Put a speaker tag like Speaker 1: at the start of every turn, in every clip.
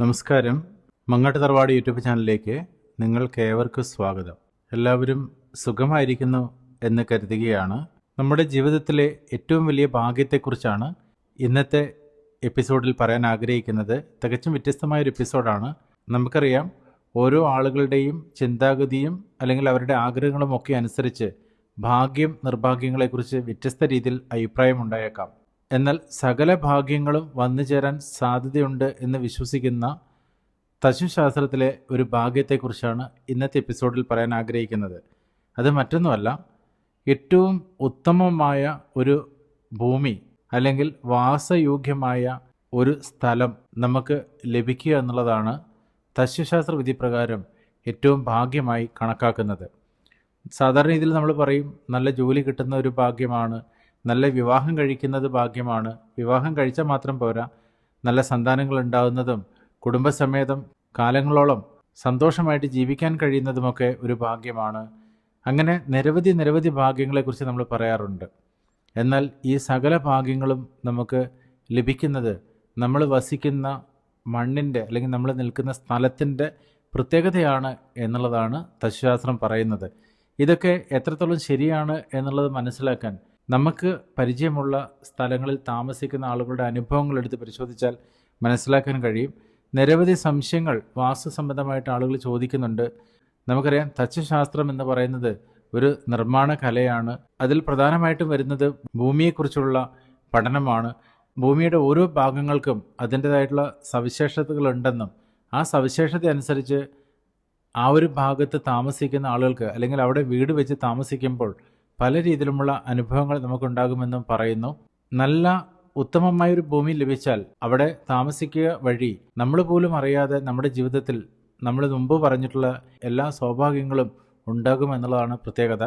Speaker 1: നമസ്കാരം. മങ്ങാട്ട് തറവാട് യൂട്യൂബ് ചാനലിലേക്ക് നിങ്ങൾക്ക് ഏവർക്കും സ്വാഗതം. എല്ലാവരും സുഖമായിരിക്കുന്നു എന്ന് കരുതുകയാണ്. നമ്മുടെ ജീവിതത്തിലെ ഏറ്റവും വലിയ ഭാഗ്യത്തെക്കുറിച്ചാണ് ഇന്നത്തെ എപ്പിസോഡിൽ പറയാൻ ആഗ്രഹിക്കുന്നത്. തികച്ചും വ്യത്യസ്തമായ ഒരു എപ്പിസോഡാണ്. നമുക്കറിയാം ഓരോ ആളുകളുടെയും ചിന്താഗതിയും അല്ലെങ്കിൽ അവരുടെ ആഗ്രഹങ്ങളും ഒക്കെ അനുസരിച്ച് ഭാഗ്യം നിർഭാഗ്യങ്ങളെക്കുറിച്ച് വ്യത്യസ്ത രീതിയിൽ അഭിപ്രായമുണ്ടായേക്കാം എന്നാൽ സകല ഭാഗ്യങ്ങളും വന്നു ചേരാൻ സാധ്യതയുണ്ട് എന്ന് വിശ്വസിക്കുന്ന തശുശാസ്ത്രത്തിലെ ഒരു ഭാഗ്യത്തെക്കുറിച്ചാണ് ഇന്നത്തെ എപ്പിസോഡിൽ പറയാൻ ആഗ്രഹിക്കുന്നത്. അത് മറ്റൊന്നുമല്ല ഏറ്റവും ഉത്തമമായ ഒരു ഭൂമി അല്ലെങ്കിൽ വാസയോഗ്യമായ ഒരു സ്ഥലം നമുക്ക് ലഭിക്കുക എന്നുള്ളതാണ് തസ്യശാസ്ത്ര വിധി പ്രകാരം ഏറ്റവും ഭാഗ്യമായി കണക്കാക്കുന്നത്. സാധാരണ രീതിയിൽ നമ്മൾ പറയും നല്ല ജോലി കിട്ടുന്ന ഒരു ഭാഗ്യമാണ് നല്ല വിവാഹം കഴിക്കുന്നത് ഭാഗ്യമാണ്. വിവാഹം കഴിച്ചാൽ മാത്രം പോരാ. നല്ല സന്താനങ്ങൾ ഉണ്ടാകുന്നതും കുടുംബസമേതം കാലങ്ങളോളം സന്തോഷമായിട്ട് ജീവിക്കാൻ കഴിയുന്നതുമൊക്കെ ഒരു ഭാഗ്യമാണ്. അങ്ങനെ നിരവധി നിരവധി ഭാഗ്യങ്ങളെക്കുറിച്ച് നമ്മൾ പറയാറുണ്ട്. എന്നാൽ ഈ സകല ഭാഗ്യങ്ങളും നമുക്ക് ലഭിക്കുന്നത് നമ്മൾ വസിക്കുന്ന മണ്ണിന്റെ അല്ലെങ്കിൽ നമ്മൾ നിൽക്കുന്ന സ്ഥലത്തിന്റെ പ്രത്യേകതയാണ് എന്നുള്ളതാണ് തശ്ശാസ്ത്രം പറയുന്നത്. ഇതൊക്കെ എത്രത്തോളം ശരിയാണ് എന്നുള്ളത് മനസ്സിലാക്കാൻ നമുക്ക് പരിചയമുള്ള സ്ഥലങ്ങളിൽ താമസിക്കുന്ന ആളുകളുടെ അനുഭവങ്ങൾ എടുത്ത് പരിശോധിച്ചാൽ മനസ്സിലാക്കാൻ കഴിയും. നിരവധി സംശയങ്ങൾ വാസ്തു സംബന്ധമായിട്ട് ആളുകൾ ചോദിക്കുന്നുണ്ട്. നമുക്കറിയാം തച്ചുശാസ്ത്രം എന്ന് പറയുന്നത് ഒരു നിർമ്മാണ കലയാണ്. അതിൽ പ്രധാനമായിട്ടും വരുന്നത് ഭൂമിയെക്കുറിച്ചുള്ള പഠനമാണ്. ഭൂമിയുടെ ഓരോ ഭാഗങ്ങൾക്കും അതിന്റേതായിട്ടുള്ള സവിശേഷതകളുണ്ടെന്നും ആ സവിശേഷത അനുസരിച്ച് ആ ഒരു ഭാഗത്ത് താമസിക്കുന്ന ആളുകൾക്ക് അല്ലെങ്കിൽ അവിടെ വീട് വെച്ച് താമസിക്കുമ്പോൾ പല രീതിയിലുമുള്ള അനുഭവങ്ങൾ നമുക്കുണ്ടാകുമെന്നും പറയുന്നു. നല്ല ഉത്തമമായൊരു ഭൂമി ലഭിച്ചാൽ അവിടെ താമസിക്കുക വഴി നമ്മൾ പോലും അറിയാതെ നമ്മുടെ ജീവിതത്തിൽ നമ്മൾ മുമ്പ് പറഞ്ഞിട്ടുള്ള എല്ലാ സൗഭാഗ്യങ്ങളും ഉണ്ടാകുമെന്നുള്ളതാണ് പ്രത്യേകത.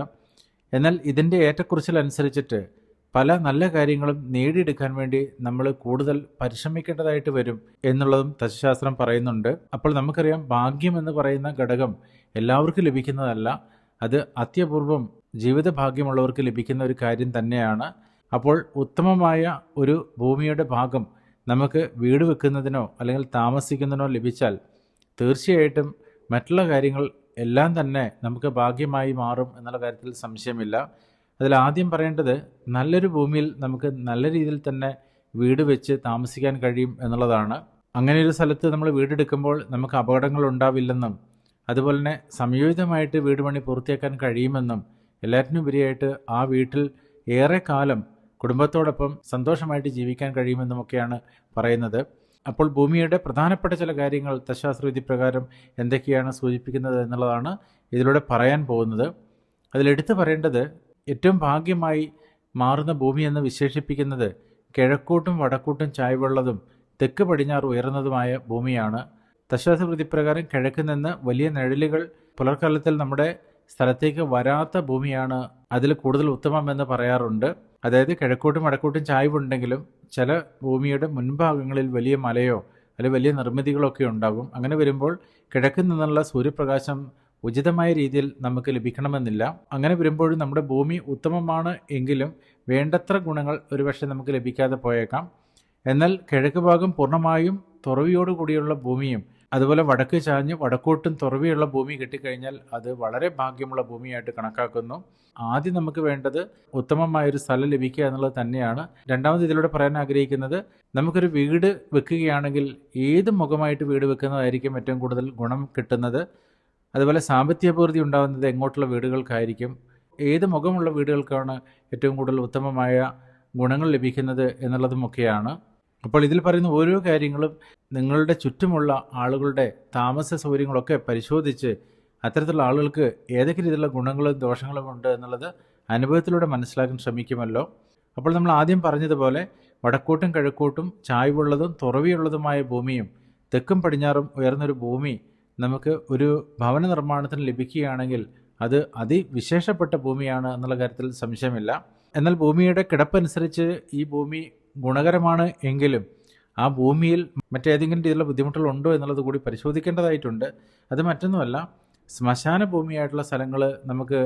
Speaker 1: എന്നാൽ ഇതിന്റെ ഏറ്റക്കുറിച്ചിലനുസരിച്ചിട്ട് പല നല്ല കാര്യങ്ങളും നേടിയെടുക്കാൻ വേണ്ടി നമ്മൾ കൂടുതൽ പരിശ്രമിക്കേണ്ടതായിട്ട് വരും എന്നുള്ളതും തശാസ്ത്രം പറയുന്നുണ്ട്. അപ്പോൾ നമുക്കറിയാം ഭാഗ്യം എന്ന് പറയുന്ന ഘടകം എല്ലാവർക്കും ലഭിക്കുന്നതല്ല. അത് അത്യപൂർവം ജീവിത ഭാഗ്യമുള്ളവർക്ക് ലഭിക്കുന്ന ഒരു കാര്യം തന്നെയാണ്. അപ്പോൾ ഉത്തമമായ ഒരു ഭൂമിയുടെ ഭാഗം നമുക്ക് വീട് വെക്കുന്നതിനോ അല്ലെങ്കിൽ താമസിക്കുന്നതിനോ ലഭിച്ചാൽ തീർച്ചയായിട്ടും മറ്റുള്ള കാര്യങ്ങൾ എല്ലാം തന്നെ നമുക്ക് ഭാഗ്യമായി മാറും എന്നുള്ള കാര്യത്തിൽ സംശയമില്ല. അതിൽ ആദ്യം പറയേണ്ടത് നല്ലൊരു ഭൂമിയിൽ നമുക്ക് നല്ല രീതിയിൽ തന്നെ വീട് വെച്ച് താമസിക്കാൻ കഴിയും എന്നുള്ളതാണ്. അങ്ങനെ ഒരു സ്ഥലത്ത് നമ്മൾ വീടെടുക്കുമ്പോൾ നമുക്ക് അപകടങ്ങൾ ഉണ്ടാവില്ലെന്നും അതുപോലെ തന്നെ സംയോജിതമായിട്ട് വീട് പണി പൂർത്തിയാക്കാൻ കഴിയുമെന്നും എല്ലാറ്റിനും ഉപരിയായിട്ട് ആ വീട്ടിൽ ഏറെ കാലം കുടുംബത്തോടൊപ്പം സന്തോഷമായിട്ട് ജീവിക്കാൻ കഴിയുമെന്നുമൊക്കെയാണ് പറയുന്നത്. അപ്പോൾ ഭൂമിയുടെ പ്രധാനപ്പെട്ട ചില കാര്യങ്ങൾ തശാസ്ത്രവിധി പ്രകാരം എന്തൊക്കെയാണ് സൂചിപ്പിക്കുന്നത് എന്നുള്ളതാണ് ഇതിലൂടെ പറയാൻ പോകുന്നത്. അതിലെടുത്ത് പറയേണ്ടത് ഏറ്റവും ഭാഗ്യമായി മാറുന്ന ഭൂമി എന്ന് വിശേഷിപ്പിക്കുന്നത് കിഴക്കൂട്ടും വടക്കൂട്ടും ചായ്വുള്ളതും തെക്ക് പടിഞ്ഞാറ് ഉയർന്നതുമായ ഭൂമിയാണ്. ദശാസവൃത്തി പ്രകാരം കിഴക്ക് നിന്ന് വലിയ നിഴലുകൾ പുലർക്കാലത്തിൽ നമ്മുടെ സ്ഥലത്തേക്ക് വരാത്ത ഭൂമിയാണ് അതിൽ കൂടുതൽ ഉത്തമമെന്ന് പറയാറുണ്ട്. അതായത് കിഴക്കോട്ടും വടക്കോട്ടും ചായ്വുണ്ടെങ്കിലും ചില ഭൂമിയുടെ മുൻഭാഗങ്ങളിൽ വലിയ മലയോ അല്ലെങ്കിൽ വലിയ നിർമ്മിതികളൊക്കെ ഉണ്ടാകും. അങ്ങനെ വരുമ്പോൾ കിഴക്കിൽ നിന്നുള്ള സൂര്യപ്രകാശം ഉചിതമായ രീതിയിൽ നമുക്ക് ലഭിക്കണമെന്നില്ല. അങ്ങനെ വരുമ്പോഴും നമ്മുടെ ഭൂമി ഉത്തമമാണ് എങ്കിലും വേണ്ടത്ര ഗുണങ്ങൾ ഒരുപക്ഷെ നമുക്ക് ലഭിക്കാതെ പോയേക്കാം. എന്നാൽ കിഴക്ക് ഭാഗം പൂർണമായും തുറവിയോടുകൂടിയുള്ള ഭൂമിയും അതുപോലെ വടക്ക് ചാഞ്ഞ് വടക്കോട്ടും തുറവിയുള്ള ഭൂമി കിട്ടിക്കഴിഞ്ഞാൽ അത് വളരെ ഭാഗ്യമുള്ള ഭൂമിയായിട്ട് കണക്കാക്കുന്നു. ആദ്യം നമുക്ക് വേണ്ടത് ഉത്തമമായൊരു സ്ഥലം ലഭിക്കുക എന്നുള്ളത് തന്നെയാണ്. രണ്ടാമത് ഇതിലൂടെ പറയാൻ ആഗ്രഹിക്കുന്നത് നമുക്കൊരു വീട് വെക്കുകയാണെങ്കിൽ ഏത് മുഖമായിട്ട് വീട് വെക്കുന്നതായിരിക്കും ഏറ്റവും കൂടുതൽ ഗുണം കിട്ടുന്നത്? അതുപോലെ സാമ്പത്തിക പൂർത്തി ഉണ്ടാകുന്നത് എങ്ങോട്ടുള്ള വീടുകൾക്കായിരിക്കും? ഏത് മുഖമുള്ള വീടുകൾക്കാണ് ഏറ്റവും കൂടുതൽ ഉത്തമമായ ഗുണങ്ങൾ ലഭിക്കുന്നത് എന്നുള്ളതുമൊക്കെയാണ്. അപ്പോൾ ഇതിൽ പറയുന്ന ഓരോ കാര്യങ്ങളും നിങ്ങളുടെ ചുറ്റുമുള്ള ആളുകളുടെ താമസ സൗകര്യങ്ങളൊക്കെ പരിശോധിച്ച് അത്തരത്തിലുള്ള ആളുകൾക്ക് ഏതൊക്കെ രീതിയിലുള്ള ഗുണങ്ങളും ദോഷങ്ങളും ഉണ്ട് എന്നുള്ളത് അനുഭവത്തിലൂടെ മനസ്സിലാക്കാൻ ശ്രമിക്കുമല്ലോ. അപ്പോൾ നമ്മൾ ആദ്യം പറഞ്ഞതുപോലെ വടക്കോട്ടും കിഴക്കോട്ടും ചായ്വുള്ളതും തുറവിയുള്ളതുമായ ഭൂമിയും തെക്കും പടിഞ്ഞാറും ഉയർന്നൊരു ഭൂമി നമുക്ക് ഒരു ഭവന നിർമ്മാണത്തിന് ലഭിക്കുകയാണെങ്കിൽ അത് അതിവിശേഷപ്പെട്ട ഭൂമിയാണ് എന്നുള്ള കാര്യത്തിൽ സംശയമില്ല. എന്നാൽ ഭൂമിയുടെ കിടപ്പനുസരിച്ച് ഈ ഭൂമി ഗുണകരമാണ് എങ്കിലും ആ ഭൂമിയിൽ മറ്റേതെങ്കിലും രീതിയിലുള്ള ബുദ്ധിമുട്ടുകൾ ഉണ്ടോ എന്നുള്ളത് കൂടി പരിശോധിക്കേണ്ടതായിട്ടുണ്ട്. അത് മറ്റൊന്നുമല്ല ശ്മശാന ഭൂമിയായിട്ടുള്ള സ്ഥലങ്ങൾ നമുക്ക്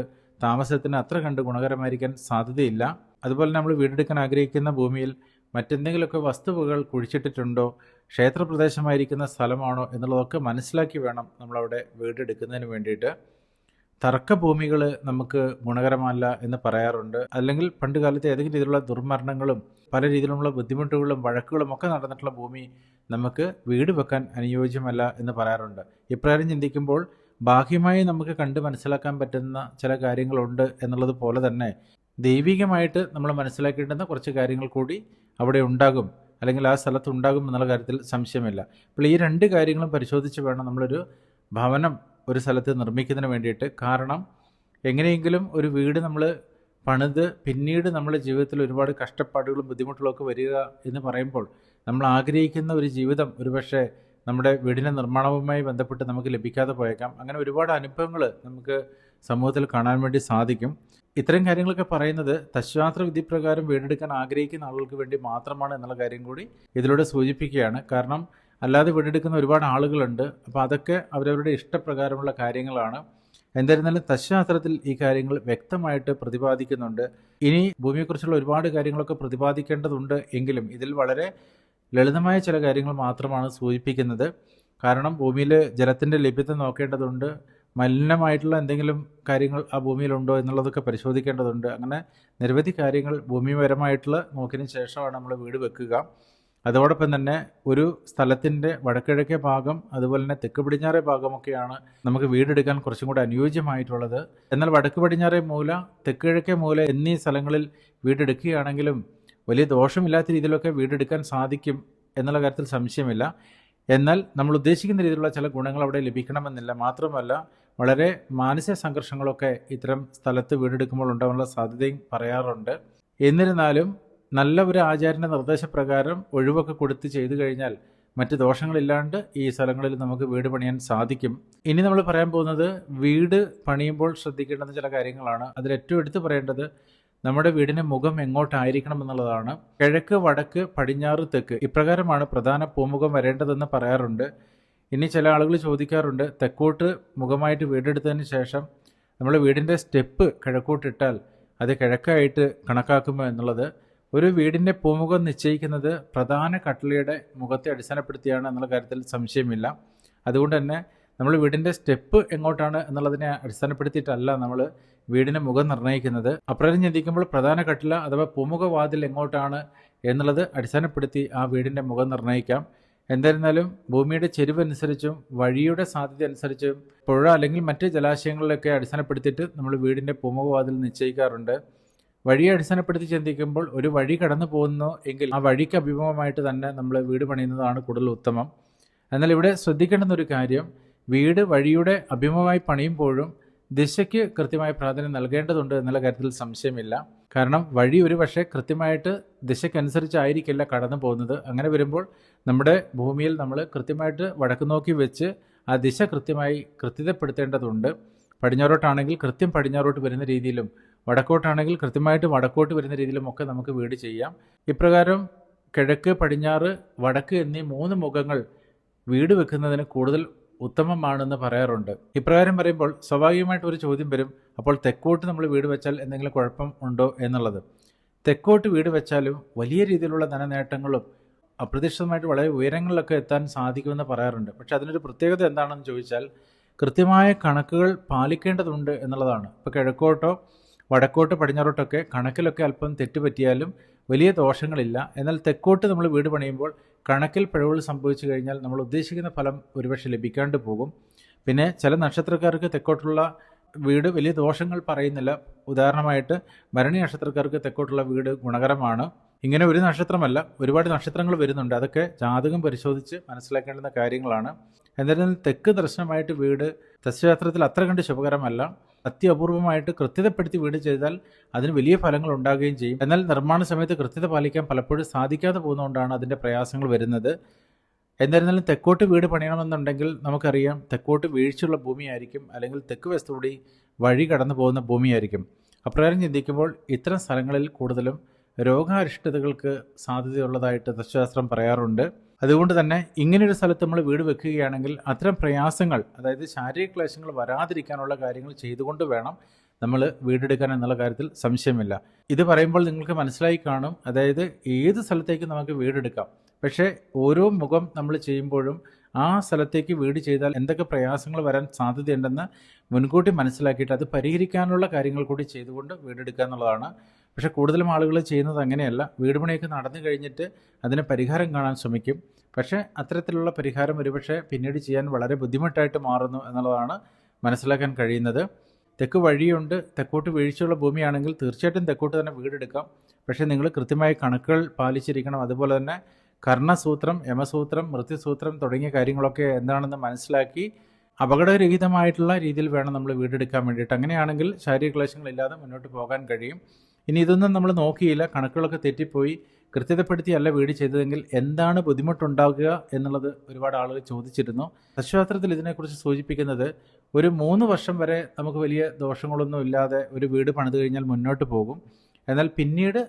Speaker 1: താമസത്തിന് അത്ര കണ്ട് ഗുണകരമായിരിക്കാൻ സാധ്യതയില്ല. അതുപോലെ നമ്മൾ വീടെടുക്കാൻ ആഗ്രഹിക്കുന്ന ഭൂമിയിൽ മറ്റെന്തെങ്കിലുമൊക്കെ വസ്തുവകൾ കുഴിച്ചിട്ടിട്ടുണ്ടോ ക്ഷേത്രപ്രദേശമായിരിക്കുന്ന സ്ഥലമാണോ എന്നുള്ളതൊക്കെ മനസ്സിലാക്കി വേണം നമ്മളവിടെ വീടെടുക്കുന്നതിന് വേണ്ടിയിട്ട്. തർക്കഭൂമികൾ നമുക്ക് ഗുണകരമല്ല എന്ന് പറയാറുണ്ട്. അല്ലെങ്കിൽ പണ്ട് കാലത്ത് ഏതെങ്കിലും രീതിയിലുള്ള ദുർമരണങ്ങളും പല രീതിയിലുള്ള ബുദ്ധിമുട്ടുകളും വഴക്കുകളും ഒക്കെ നടന്നിട്ടുള്ള ഭൂമി നമുക്ക് വീട് വെക്കാൻ അനുയോജ്യമല്ല എന്ന് പറയാറുണ്ട്. ഇപ്രകാരം ചിന്തിക്കുമ്പോൾ ബാഹ്യമായി നമുക്ക് കണ്ട് മനസ്സിലാക്കാൻ പറ്റുന്ന ചില കാര്യങ്ങളുണ്ട് എന്നുള്ളത് പോലെ തന്നെ ദൈവികമായിട്ട് നമ്മൾ മനസ്സിലാക്കേണ്ടുന്ന കുറച്ച് കാര്യങ്ങൾ കൂടി അവിടെ ഉണ്ടാകും. അല്ലെങ്കിൽ ആ സ്ഥലത്ത് ഉണ്ടാകും എന്നുള്ള കാര്യത്തിൽ സംശയമില്ല. അപ്പോൾ ഈ രണ്ട് കാര്യങ്ങളും പരിശോധിച്ച് വേണം നമ്മളൊരു ഭവനം ഒരു സ്ഥലത്ത് നിർമ്മിക്കുന്നതിന് വേണ്ടിയിട്ട്. കാരണം എങ്ങനെയെങ്കിലും ഒരു വീട് നമ്മൾ പണിത് പിന്നീട് നമ്മുടെ ജീവിതത്തിൽ ഒരുപാട് കഷ്ടപ്പാടുകളും ബുദ്ധിമുട്ടുകളൊക്കെ വരിക എന്ന് പറയുമ്പോൾ നമ്മൾ ആഗ്രഹിക്കുന്ന ഒരു ജീവിതം ഒരുപക്ഷെ നമ്മുടെ വീടിന്റെ നിർമ്മാണവുമായി ബന്ധപ്പെട്ട് നമുക്ക് ലഭിക്കാതെ പോയേക്കാം. അങ്ങനെ ഒരുപാട് അനുഭവങ്ങൾ നമുക്ക് സമൂഹത്തിൽ കാണാൻ വേണ്ടി സാധിക്കും. ഇത്തരം കാര്യങ്ങളൊക്കെ പറയുന്നത് തശ്ശാസ്ത്ര വിധിപ്രകാരം വീടെടുക്കാൻ ആഗ്രഹിക്കുന്ന ആളുകൾക്ക് വേണ്ടി മാത്രമാണ് എന്നുള്ള കാര്യം കൂടി ഇതിലൂടെ സൂചിപ്പിക്കുകയാണ്. കാരണം അല്ലാതെ വീടെടുക്കുന്ന ഒരുപാട് ആളുകളുണ്ട്. അപ്പോൾ അതൊക്കെ അവരവരുടെ ഇഷ്ടപ്രകാരമുള്ള കാര്യങ്ങളാണ്. എന്തായിരുന്നാലും തശ്ശാസ്ത്രത്തിൽ ഈ കാര്യങ്ങൾ വ്യക്തമായിട്ട് പ്രതിപാദിക്കുന്നുണ്ട്. ഇനി ഭൂമിയെക്കുറിച്ചുള്ള ഒരുപാട് കാര്യങ്ങളൊക്കെ പ്രതിപാദിക്കേണ്ടതുണ്ട് എങ്കിലും ഇതിൽ വളരെ ലളിതമായ ചില കാര്യങ്ങൾ മാത്രമാണ് സൂചിപ്പിക്കുന്നത്. കാരണം ഭൂമിയിൽ ജലത്തിന്റെ ലഭ്യത നോക്കേണ്ടതുണ്ട്. മലിനമായിട്ടുള്ള എന്തെങ്കിലും കാര്യങ്ങൾ ആ ഭൂമിയിലുണ്ടോ എന്നുള്ളതൊക്കെ പരിശോധിക്കേണ്ടതുണ്ട്. അങ്ങനെ നിരവധി കാര്യങ്ങൾ ഭൂമിപരമായിട്ടുള്ള നോക്കിയതിന് ശേഷമാണ് നമ്മൾ വീട് വെക്കുക. അതോടൊപ്പം തന്നെ ഒരു സ്ഥലത്തിന്റെ വടക്കിഴക്കേ ഭാഗം അതുപോലെ തന്നെ തെക്ക് പടിഞ്ഞാറേ ഭാഗമൊക്കെയാണ് നമുക്ക് വീടെടുക്കാൻ കുറച്ചും കൂടെ അനുയോജ്യമായിട്ടുള്ളത്. എന്നാൽ വടക്ക് പടിഞ്ഞാറേ മൂല തെക്കിഴക്കേ മൂല എന്നീ സ്ഥലങ്ങളിൽ വീടെടുക്കുകയാണെങ്കിലും വലിയ ദോഷമില്ലാത്ത രീതിയിലൊക്കെ വീടെടുക്കാൻ സാധിക്കും എന്നുള്ള കാര്യത്തിൽ സംശയമില്ല. എന്നാൽ നമ്മൾ ഉദ്ദേശിക്കുന്ന രീതിയിലുള്ള ചില ഗുണങ്ങൾ അവിടെ ലഭിക്കണമെന്നില്ല. മാത്രമല്ല വളരെ മാനസിക സംഘർഷങ്ങളൊക്കെ ഇത്തരം സ്ഥലത്ത് വീടെടുക്കുമ്പോൾ ഉണ്ടാകാനുള്ള സാധ്യതയും പറയാറുണ്ട്. എന്നിരുന്നാലും നല്ല ഒരു ആചാര്യന്റെ നിർദ്ദേശപ്രകാരം ഒഴിവൊക്കെ കൊടുത്ത് ചെയ്തു കഴിഞ്ഞാൽ മറ്റ് ദോഷങ്ങളില്ലാണ്ട് ഈ സ്ഥലങ്ങളിൽ നമുക്ക് വീട് പണിയാൻ സാധിക്കും. ഇനി നമ്മൾ പറയാൻ പോകുന്നത് വീട് പണിയുമ്പോൾ ശ്രദ്ധിക്കേണ്ടുന്ന ചില കാര്യങ്ങളാണ്. അതിൽ ഏറ്റവും എടുത്തു പറയേണ്ടത് നമ്മുടെ വീടിന്റെ മുഖം എങ്ങോട്ടായിരിക്കണം എന്നുള്ളതാണ്. കിഴക്ക് വടക്ക് പടിഞ്ഞാറ് തെക്ക് ഇപ്രകാരമാണ് പ്രധാന പൂമുഖം വരേണ്ടതെന്ന് പറയാറുണ്ട്. ഇനി ചില ആളുകൾ ചോദിക്കാറുണ്ട് തെക്കോട്ട് മുഖമായിട്ട് വീടെടുത്തതിന് ശേഷം നമ്മൾ വീടിന്റെ സ്റ്റെപ്പ് കിഴക്കോട്ടിട്ടാൽ അത് കിഴക്കായിട്ട് കണക്കാക്കുമോ എന്നുള്ളത്. ഒരു വീടിന്റെ പൂമുഖം നിശ്ചയിക്കുന്നത് പ്രധാന കട്ടളയുടെ മുഖത്തെ അടിസ്ഥാനപ്പെടുത്തിയാണ് എന്നുള്ള കാര്യത്തിൽ സംശയമില്ല. അതുകൊണ്ട് തന്നെ നമ്മൾ വീടിന്റെ സ്റ്റെപ്പ് എങ്ങോട്ടാണ് എന്നുള്ളതിനെ അടിസ്ഥാനപ്പെടുത്തിയിട്ടല്ല നമ്മൾ വീടിന് മുഖം നിർണയിക്കുന്നത്. അപ്രകാരം ചിന്തിക്കുമ്പോൾ പ്രധാന കട്ടില അഥവാ പൂമുഖവാതിൽ എങ്ങോട്ടാണ് എന്നുള്ളത് അടിസ്ഥാനപ്പെടുത്തി ആ വീടിന്റെ മുഖം നിർണയിക്കാം. എന്തായിരുന്നാലും ഭൂമിയുടെ ചെരുവനുസരിച്ചും വഴിയുടെ സാധ്യത അനുസരിച്ചും പുഴ അല്ലെങ്കിൽ മറ്റ് ജലാശയങ്ങളിലൊക്കെ അടിസ്ഥാനപ്പെടുത്തിയിട്ട് നമ്മൾ വീടിന്റെ പൂമുഖവാതിൽ നിശ്ചയിക്കാറുണ്ട്. വഴിയെ അടിസ്ഥാനപ്പെടുത്തി ചിന്തിക്കുമ്പോൾ ഒരു വഴി കടന്നു പോകുന്നു എങ്കിൽ ആ വഴിക്ക് അഭിമുഖമായിട്ട് തന്നെ നമ്മൾ വീട് പണിയുന്നതാണ് കൂടുതൽ ഉത്തമം. എന്നാൽ ഇവിടെ ശ്രദ്ധിക്കേണ്ടുന്ന ഒരു കാര്യം വീട് വഴിയുടെ അഭിമുഖമായി പണിയുമ്പോഴും ദിശയ്ക്ക് കൃത്യമായ പ്രാധാന്യം നൽകേണ്ടതുണ്ട് എന്നുള്ള കാര്യത്തിൽ സംശയമില്ല. കാരണം വഴി ഒരു പക്ഷേ കൃത്യമായിട്ട് ദിശയ്ക്കനുസരിച്ചായിരിക്കില്ല കടന്നു പോകുന്നത്. അങ്ങനെ വരുമ്പോൾ നമ്മുടെ ഭൂമിയിൽ നമ്മൾ കൃത്യമായിട്ട് വടക്ക് നോക്കി വെച്ച് ആ ദിശ കൃത്യമായി കൃത്യതപ്പെടുത്തേണ്ടതുണ്ട്. പടിഞ്ഞാറോട്ടാണെങ്കിൽ കൃത്യം പടിഞ്ഞാറോട്ട് വരുന്ന രീതിയിലും വടക്കോട്ടാണെങ്കിൽ കൃത്യമായിട്ട് വടക്കോട്ട് വരുന്ന രീതിയിലും ഒക്കെ നമുക്ക് വീട് ചെയ്യാം. ഇപ്രകാരം കിഴക്ക് പടിഞ്ഞാറ് വടക്ക് എന്നീ മൂന്ന് മുഖങ്ങൾ വീട് വെക്കുന്നതിന് കൂടുതൽ ഉത്തമമാണെന്ന് പറയാറുണ്ട്. ഇപ്രകാരം പറയുമ്പോൾ സ്വാഭാവികമായിട്ട് ഒരു ചോദ്യം വരും അപ്പോൾ തെക്കോട്ട് നമ്മൾ വീട് വെച്ചാൽ എന്തെങ്കിലും കുഴപ്പം ഉണ്ടോ എന്നുള്ളത്. തെക്കോട്ട് വീട് വെച്ചാലും വലിയ രീതിയിലുള്ള ധനനേട്ടങ്ങളും അപ്രതീക്ഷിതമായിട്ട് വളരെ ഉയരങ്ങളിലൊക്കെ എത്താൻ സാധിക്കുമെന്ന് പറയാറുണ്ട്. പക്ഷേ അതിനൊരു പ്രത്യേകത എന്താണെന്ന് ചോദിച്ചാൽ കൃത്യമായ കണക്കുകൾ പാലിക്കേണ്ടതുണ്ട് എന്നുള്ളതാണ്. ഇപ്പോൾ കിഴക്കോട്ടോ വടക്കോട്ട് പടിഞ്ഞാറോട്ടൊക്കെ കണക്കിലൊക്കെ അല്പം തെറ്റുപറ്റിയാലും വലിയ ദോഷങ്ങളില്ല. എന്നാൽ തെക്കോട്ട് നമ്മൾ വീട് പണിയുമ്പോൾ കണക്കിൽ പിഴവുകൾ സംഭവിച്ചു കഴിഞ്ഞാൽ നമ്മൾ ഉദ്ദേശിക്കുന്ന ഫലം ഒരുപക്ഷെ ലഭിക്കാണ്ട് പോകും. പിന്നെ ചില നക്ഷത്രക്കാർക്ക് തെക്കോട്ടുള്ള വീട് വലിയ ദോഷങ്ങൾ പറയുന്നില്ല. ഉദാഹരണമായിട്ട് ഭരണി നക്ഷത്രക്കാർക്ക് തെക്കോട്ടുള്ള വീട് ഗുണകരമാണ്. ഇങ്ങനെ ഒരു നക്ഷത്രമല്ല ഒരുപാട് നക്ഷത്രങ്ങൾ വരുന്നുണ്ട്. അതൊക്കെ ജാതകം പരിശോധിച്ച് മനസ്സിലാക്കേണ്ടുന്ന കാര്യങ്ങളാണ്. എന്നിരുന്നാൽ തെക്ക് ദർശനമായിട്ട് വീട് തസ്യശാസ്ത്രത്തിൽ അത്ര കണ്ട് ശുഭകരമല്ല. അത്യപൂർവമായിട്ട് കൃത്യതപ്പെടുത്തി വീട് ചെയ്താൽ അതിന് വലിയ ഫലങ്ങൾ ഉണ്ടാകുകയും ചെയ്യും. എന്നാൽ നിർമ്മാണ സമയത്ത് കൃത്യത പാലിക്കാൻ പലപ്പോഴും സാധിക്കാതെ പോകുന്നതുകൊണ്ടാണ് അതിന്റെ പ്രയാസങ്ങൾ വരുന്നത്. എന്നിരുന്നാലും തെക്കോട്ട് വീട് പണിയണമെന്നുണ്ടെങ്കിൽ നമുക്കറിയാം തെക്കോട്ട് വീഴ്ചയുള്ള ഭൂമിയായിരിക്കും അല്ലെങ്കിൽ തെക്ക് വസ്തുകൂടി വഴി കടന്നു പോകുന്ന ഭൂമിയായിരിക്കും. അപ്രകാരം ചിന്തിക്കുമ്പോൾ ഇത്തരം സ്ഥലങ്ങളിൽ കൂടുതലും രോഗാരിഷ്ടതകൾക്ക് സാധ്യതയുള്ളതായിട്ട് തത്വശാസ്ത്രം പറയാറുണ്ട്. അതുകൊണ്ട് തന്നെ ഇങ്ങനെയൊരു സ്ഥലത്ത് നമ്മൾ വീട് വെക്കുകയാണെങ്കിൽ അത്തരം പ്രയാസങ്ങൾ അതായത് ശാരീരിക ക്ലേശങ്ങൾ വരാതിരിക്കാനുള്ള കാര്യങ്ങൾ ചെയ്തുകൊണ്ട് വേണം നമ്മൾ വീടെടുക്കാൻ എന്നുള്ള കാര്യത്തിൽ സംശയമില്ല. ഇത് പറയുമ്പോൾ നിങ്ങൾക്ക് മനസ്സിലായി കാണും. അതായത് ഏത് സ്ഥലത്തേക്കും നമുക്ക് വീടെടുക്കാം? പക്ഷേ ഓരോ മുഖം നമ്മൾ ചെയ്യുമ്പോഴും ആ സ്ഥലത്തേക്ക് വീട് ചെയ്താൽ എന്തൊക്കെ പ്രയാസങ്ങൾ വരാൻ സാധ്യതയുണ്ടെന്ന് മുൻകൂട്ടി മനസ്സിലാക്കിയിട്ട് അത് പരിഹരിക്കാനുള്ള കാര്യങ്ങൾ കൂടി ചെയ്തുകൊണ്ട് വീടെടുക്കുക എന്നുള്ളതാണ്. പക്ഷേ കൂടുതലും ആളുകൾ ചെയ്യുന്നത് അങ്ങനെയല്ല. വീടുപണിയൊക്കെ നടന്നു കഴിഞ്ഞിട്ട് അതിന് പരിഹാരം കാണാൻ ശ്രമിക്കും. പക്ഷേ അത്തരത്തിലുള്ള പരിഹാരം ഒരുപക്ഷെ പിന്നീട് ചെയ്യാൻ വളരെ ബുദ്ധിമുട്ടായിട്ട് മാറുന്നു എന്നുള്ളതാണ് മനസ്സിലാക്കാൻ കഴിയുന്നത്. തെക്ക് വഴിയുണ്ട് തെക്കോട്ട് വീഴ്ചയുള്ള ഭൂമിയാണെങ്കിൽ തീർച്ചയായിട്ടും തെക്കോട്ട് തന്നെ വീടെടുക്കാം. പക്ഷേ നിങ്ങൾ കൃത്യമായി കണക്കുകൾ പാലിച്ചിരിക്കണം. അതുപോലെ തന്നെ കർണസൂത്രം യമസൂത്രം മൃത്യുസൂത്രം തുടങ്ങിയ കാര്യങ്ങളൊക്കെ എന്താണെന്ന് മനസ്സിലാക്കി അപകടരഹിതമായിട്ടുള്ള രീതിയിൽ വേണം നമ്മൾ വീടെടുക്കാൻ വേണ്ടിയിട്ട്. അങ്ങനെയാണെങ്കിൽ ശാരീരിക ക്ലേശങ്ങളില്ലാതെ മുന്നോട്ട് പോകാൻ കഴിയും. ഇനി ഇതൊന്നും നമ്മൾ നോക്കിയില്ല. കണക്കുകളൊക്കെ തെറ്റിപ്പോയി. കൃത്യതപ്പെടുത്തിയല്ല വീട് ചെയ്തതെങ്കിൽ എന്താണ് ബുദ്ധിമുട്ടുണ്ടാകുക എന്നുള്ളത് ഒരുപാട് ആളുകൾ ചോദിച്ചിരുന്നു. തത്വശാസ്ത്രത്തിൽ ഇതിനെക്കുറിച്ച് സൂചിപ്പിക്കുന്നത് ഒരു മൂന്ന് വർഷം വരെ നമുക്ക് വലിയ ദോഷങ്ങളൊന്നും ഇല്ലാതെ ഒരു വീട് പണിത് കഴിഞ്ഞാൽ മുന്നോട്ട് പോകും. എന്നാൽ പിന്നീട്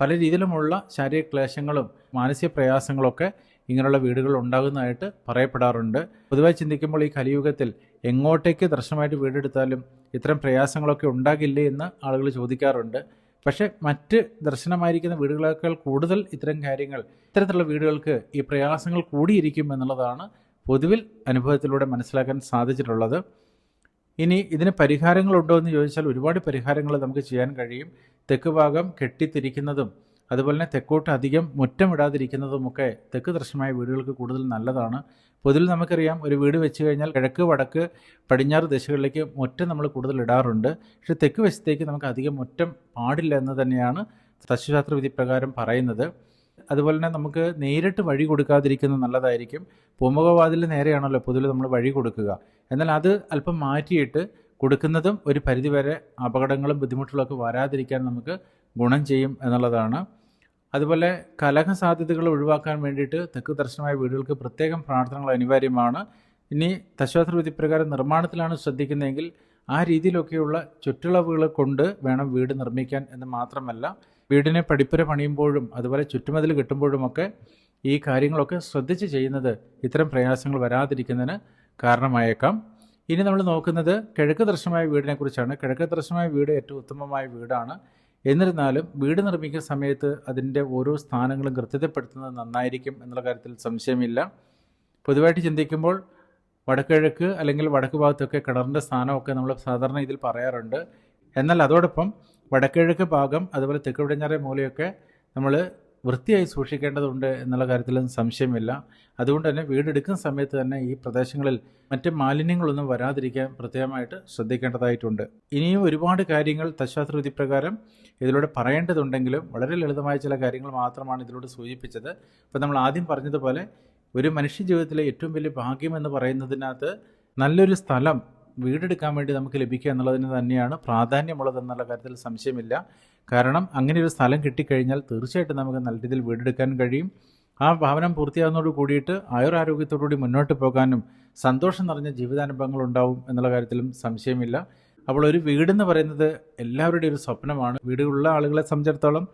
Speaker 1: പല രീതിയിലുമുള്ള ശാരീരിക ക്ലേശങ്ങളും മാനസിക പ്രയാസങ്ങളൊക്കെ ഇങ്ങനെയുള്ള വീടുകൾ ഉണ്ടാകുന്നതായിട്ട് പറയപ്പെടാറുണ്ട്. പൊതുവായി ചിന്തിക്കുമ്പോൾ ഈ കലിയുഗത്തിൽ എങ്ങോട്ടേക്ക് ദർശനമായിട്ട് വീടെടുത്താലും ഇത്തരം പ്രയാസങ്ങളൊക്കെ ഉണ്ടാകില്ലേ എന്ന് ആളുകൾ ചോദിക്കാറുണ്ട്. പക്ഷേ മറ്റ് ദർശനമായിരിക്കുന്ന വീടുകളേക്കാൾ കൂടുതൽ ഇത്തരം കാര്യങ്ങൾ ഇത്തരത്തിലുള്ള വീടുകൾക്ക് ഈ പ്രയാസങ്ങൾ കൂടിയിരിക്കും എന്നുള്ളതാണ് പൊതുവിൽ അനുഭവത്തിലൂടെ മനസ്സിലാക്കാൻ സാധിച്ചിട്ടുള്ളത്. ഇനി ഇതിന് പരിഹാരങ്ങളുണ്ടോ എന്ന് ചോദിച്ചാൽ ഒരുപാട് പരിഹാരങ്ങൾ നമുക്ക് ചെയ്യാൻ കഴിയും. തെക്ക് ഭാഗം കെട്ടിത്തിരിക്കുന്നതും അതുപോലെ തന്നെ തെക്കോട്ട് അധികം മുറ്റമിടാതിരിക്കുന്നതുമൊക്കെ തെക്ക് ദർശനമായ വീടുകൾക്ക് കൂടുതൽ നല്ലതാണ്. പൊതുവിൽ നമുക്കറിയാം ഒരു വീട് വെച്ച് കഴിഞ്ഞാൽ കിഴക്ക് വടക്ക് പടിഞ്ഞാറ് ദിശകളിലേക്ക് മുറ്റം നമ്മൾ കൂടുതൽ ഇടാറുണ്ട്. പക്ഷേ തെക്ക് വശത്തേക്ക് നമുക്ക് അധികം മുറ്റം പാടില്ല എന്ന് തന്നെയാണ് തച്ചുശാസ്ത്ര വിധി പ്രകാരം പറയുന്നത്. അതുപോലെ തന്നെ നമുക്ക് നേരിട്ട് വഴി കൊടുക്കാതിരിക്കുന്നത് നല്ലതായിരിക്കും. പൂമുഖവാതിൽ നേരെയാണല്ലോ പൊതുവിൽ നമ്മൾ വഴി കൊടുക്കുക. എന്നാൽ അത് അല്പം മാറ്റിയിട്ട് കൊടുക്കുന്നതും ഒരു പരിധിവരെ അപകടങ്ങളും ബുദ്ധിമുട്ടുകളൊക്കെ വരാതിരിക്കാൻ നമുക്ക് ഗുണം ചെയ്യും എന്നുള്ളതാണ്. അതുപോലെ കലഹ സാധ്യതകൾ ഒഴിവാക്കാൻ വേണ്ടിയിട്ട് തെക്ക് ദർശനമായ വീടുകൾക്ക് പ്രത്യേകം പ്രാർത്ഥനകൾ അനിവാര്യമാണ്. ഇനി തശ്വാസ്ത്ര വിധിപ്രകാരം നിർമ്മാണത്തിലാണ് ശ്രദ്ധിക്കുന്നതെങ്കിൽ ആ രീതിയിലൊക്കെയുള്ള ചുറ്റളവുകൾ കൊണ്ട് വേണം വീട് നിർമ്മിക്കാൻ എന്ന് മാത്രമല്ല വീടിനെ പടിപ്പുര പണിയുമ്പോഴും അതുപോലെ ചുറ്റുമതിൽ കെട്ടുമ്പോഴുമൊക്കെ ഈ കാര്യങ്ങളൊക്കെ ശ്രദ്ധിച്ച് ചെയ്യുന്നത് ഇത്തരം പ്രയാസങ്ങൾ വരാതിരിക്കുന്നതിന് കാരണമായേക്കാം. ഇനി നമ്മൾ നോക്കുന്നത് കിഴക്ക് ദർശനമായ വീടിനെക്കുറിച്ചാണ്. കിഴക്ക് ദർശനമായ വീട് ഏറ്റവും ഉത്തമമായ വീടാണ്. എന്നിരുന്നാലും വീട് നിർമ്മിക്കുന്ന സമയത്ത് അതിന്റെ ഓരോ സ്ഥാനങ്ങളും കൃത്യതപ്പെടുത്തുന്നത് നന്നായിരിക്കും എന്നുള്ള കാര്യത്തിൽ സംശയമില്ല. പൊതുവായിട്ട് ചിന്തിക്കുമ്പോൾ വടക്കിഴക്ക് അല്ലെങ്കിൽ വടക്ക് ഭാഗത്തൊക്കെ കിണറിന്റെ സ്ഥാനമൊക്കെ നമ്മൾ സാധാരണ ഇതിൽ പറയാറുണ്ട്. എന്നാൽ അതോടൊപ്പം വടക്കിഴക്ക് ഭാഗം അതുപോലെ തെക്ക് പടിഞ്ഞാറേ മൂലയൊക്കെ നമ്മൾ വൃത്തിയായി സൂക്ഷിക്കേണ്ടതുണ്ട് എന്നുള്ള കാര്യത്തിലും സംശയമില്ല. അതുകൊണ്ട് തന്നെ വീടെടുക്കുന്ന സമയത്ത് തന്നെ ഈ പ്രദേശങ്ങളിൽ മറ്റ് മാലിന്യങ്ങളൊന്നും വരാതിരിക്കാൻ പ്രത്യേകമായിട്ട് ശ്രദ്ധിക്കേണ്ടതായിട്ടുണ്ട്. ഇനിയും ഒരുപാട് കാര്യങ്ങൾ തശ്ശാസ്ത്ര വിധിപ്രകാരം ഇതിലൂടെ പറയേണ്ടതുണ്ടെങ്കിലും വളരെ ലളിതമായ ചില കാര്യങ്ങൾ മാത്രമാണ് ഇതിലൂടെ സൂചിപ്പിച്ചത്. അപ്പോൾ നമ്മൾ ആദ്യം പറഞ്ഞതുപോലെ ഒരു മനുഷ്യ ജീവിതത്തിലെ ഏറ്റവും വലിയ ഭാഗ്യം എന്ന് പറയുന്നതിനകത്ത് നല്ലൊരു സ്ഥലം വീടെടുക്കാൻ വേണ്ടി നമുക്ക് ലഭിക്കുക എന്നുള്ളതിന് തന്നെയാണ് പ്രാധാന്യമുള്ളതെന്നുള്ള കാര്യത്തിൽ സംശയമില്ല. കാരണം അങ്ങനെ ഒരു സ്ഥലം കിട്ടിക്കഴിഞ്ഞാൽ തീർച്ചയായിട്ടും നമുക്ക് നല്ല രീതിയിൽ വീടെടുക്കാൻ കഴിയും. ആ ഭവനം പൂർത്തിയാകുന്നതോട് കൂടിയിട്ട് ആയുരാരോഗ്യത്തോടുകൂടി മുന്നോട്ട് പോകാനും സന്തോഷം നിറഞ്ഞ ജീവിതാനുഭവങ്ങൾ ഉണ്ടാവും എന്നുള്ള കാര്യത്തിലും സംശയമില്ല. അപ്പോൾ ഒരു വീടെന്ന് പറയുന്നത് എല്ലാവരുടെയും ഒരു സ്വപ്നമാണ്. വീടുള്ള ആളുകളെ സംബന്ധിച്ചിടത്തോളം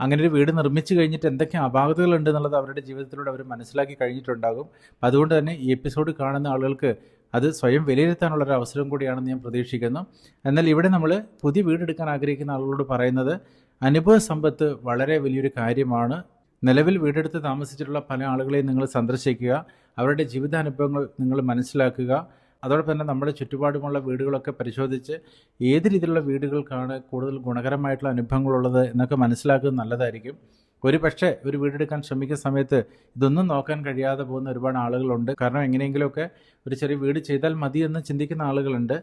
Speaker 1: അങ്ങനെ ഒരു വീട് നിർമ്മിച്ചു കഴിഞ്ഞിട്ട് എന്തൊക്കെ അപാകതകളുണ്ട് എന്നുള്ളത് അവരുടെ ജീവിതത്തിലൂടെ അവർ മനസ്സിലാക്കി കഴിഞ്ഞിട്ടുണ്ടാകും. അതുകൊണ്ട് തന്നെ ഈ എപ്പിസോഡ് കാണുന്ന ആളുകൾക്ക് അത് സ്വയം വിലയിരുത്താനുള്ള ഒരു അവസരം കൂടിയാണെന്ന് ഞാൻ പ്രതീക്ഷിക്കുന്നു. എന്നാൽ ഇവിടെ നമ്മൾ പുതിയ വീടെടുക്കാൻ ആഗ്രഹിക്കുന്ന ആളുകളോട് പറയുന്നത് അനുഭവ സമ്പത്ത് വളരെ വലിയൊരു കാര്യമാണ്. നിലവിൽ വീടെടുത്ത് താമസിച്ചിട്ടുള്ള പല ആളുകളെയും നിങ്ങൾ സന്ദർശിക്കുക. അവരുടെ ജീവിതാനുഭവങ്ങൾ നിങ്ങൾ മനസ്സിലാക്കുക. അതോടൊപ്പം തന്നെ നമ്മുടെ ചുറ്റുപാടുമുള്ള വീടുകളൊക്കെ പരിശോധിച്ച് ഏത് രീതിയിലുള്ള വീടുകൾക്കാണ് കൂടുതൽ ഗുണകരമായിട്ടുള്ള അനുഭവങ്ങളുള്ളത് എന്നൊക്കെ മനസ്സിലാക്കുന്നത് നല്ലതായിരിക്കും. ഒരു പക്ഷേ ഒരു വീടെടുക്കാൻ ശ്രമിക്കുന്ന സമയത്ത് ഇതൊന്നും നോക്കാൻ കഴിയാതെ പോകുന്ന ഒരുപാട് ആളുകളുണ്ട്. കാരണം എങ്ങനെയെങ്കിലുമൊക്കെ ഒരു ചെറിയ വീട് ചെയ്താൽ മതി എന്ന് ചിന്തിക്കുന്ന ആളുകളുണ്ട്.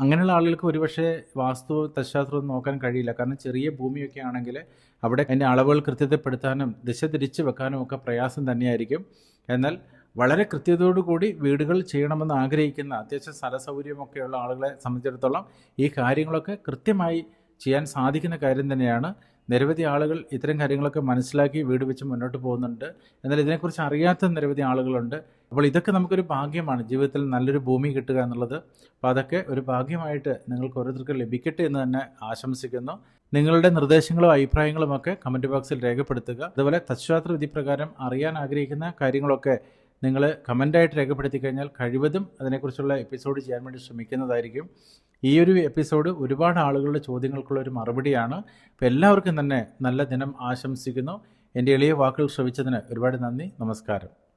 Speaker 1: അങ്ങനെയുള്ള ആളുകൾക്ക് ഒരുപക്ഷെ വാസ്തു തശാസ്ത്രവും നോക്കാൻ കഴിയില്ല. കാരണം ചെറിയ ഭൂമിയൊക്കെ ആണെങ്കിൽ അവിടെ അതിന്റെ അളവുകൾ കൃത്യതപ്പെടുത്താനും ദിശ തിരിച്ച് വെക്കാനും ഒക്കെ പ്രയാസം തന്നെയായിരിക്കും. എന്നാൽ വളരെ കൃത്യതയോടുകൂടി വീടുകൾ ചെയ്യണമെന്ന് ആഗ്രഹിക്കുന്ന അത്യാവശ്യം സ്ഥല സൗകര്യമൊക്കെയുള്ള ആളുകളെ സംബന്ധിച്ചിടത്തോളം ഈ കാര്യങ്ങളൊക്കെ കൃത്യമായി ചെയ്യാൻ സാധിക്കുന്ന കാര്യം തന്നെയാണ്. നിരവധി ആളുകൾ ഇത്തരം കാര്യങ്ങളൊക്കെ മനസ്സിലാക്കി വീട് വെച്ച് മുന്നോട്ട് പോകുന്നുണ്ട്. എന്നാൽ ഇതിനെക്കുറിച്ച് അറിയാത്ത നിരവധി ആളുകളുണ്ട്. അപ്പോൾ ഇതൊക്കെ നമുക്കൊരു ഭാഗ്യമാണ്. ജീവിതത്തിൽ നല്ലൊരു ഭൂമി കിട്ടുക എന്നുള്ളത്. അപ്പോൾ അതൊക്കെ ഒരു ഭാഗ്യമായിട്ട് നിങ്ങൾക്ക് ഓരോരുത്തർക്ക് ലഭിക്കട്ടെ എന്ന് തന്നെ ആശംസിക്കുന്നു. നിങ്ങളുടെ നിർദ്ദേശങ്ങളും അഭിപ്രായങ്ങളും ഒക്കെ കമന്റ് ബോക്സിൽ രേഖപ്പെടുത്തുക. അതുപോലെ തത്ശാസ്ത്ര വിധിപ്രകാരം അറിയാൻ ആഗ്രഹിക്കുന്ന കാര്യങ്ങളൊക്കെ നിങ്ങൾ കമന്റായിട്ട് രേഖപ്പെടുത്തി കഴിഞ്ഞാൽ കഴിവതും അതിനെക്കുറിച്ചുള്ള എപ്പിസോഡ് ചെയ്യാൻ വേണ്ടി ശ്രമിക്കുന്നതായിരിക്കും. ഈ ഒരു എപ്പിസോഡ് ഒരുപാട് ആളുകളുടെ ചോദ്യങ്ങൾക്കുള്ള ഒരു മറുപടിയാണ്. അപ്പോൾ എല്ലാവർക്കും തന്നെ നല്ല ദിനം ആശംസിക്കുന്നു. എന്റെ എളിയ വാക്കുകൾ ശ്രവിച്ചതിന് ഒരുപാട് നന്ദി. നമസ്കാരം.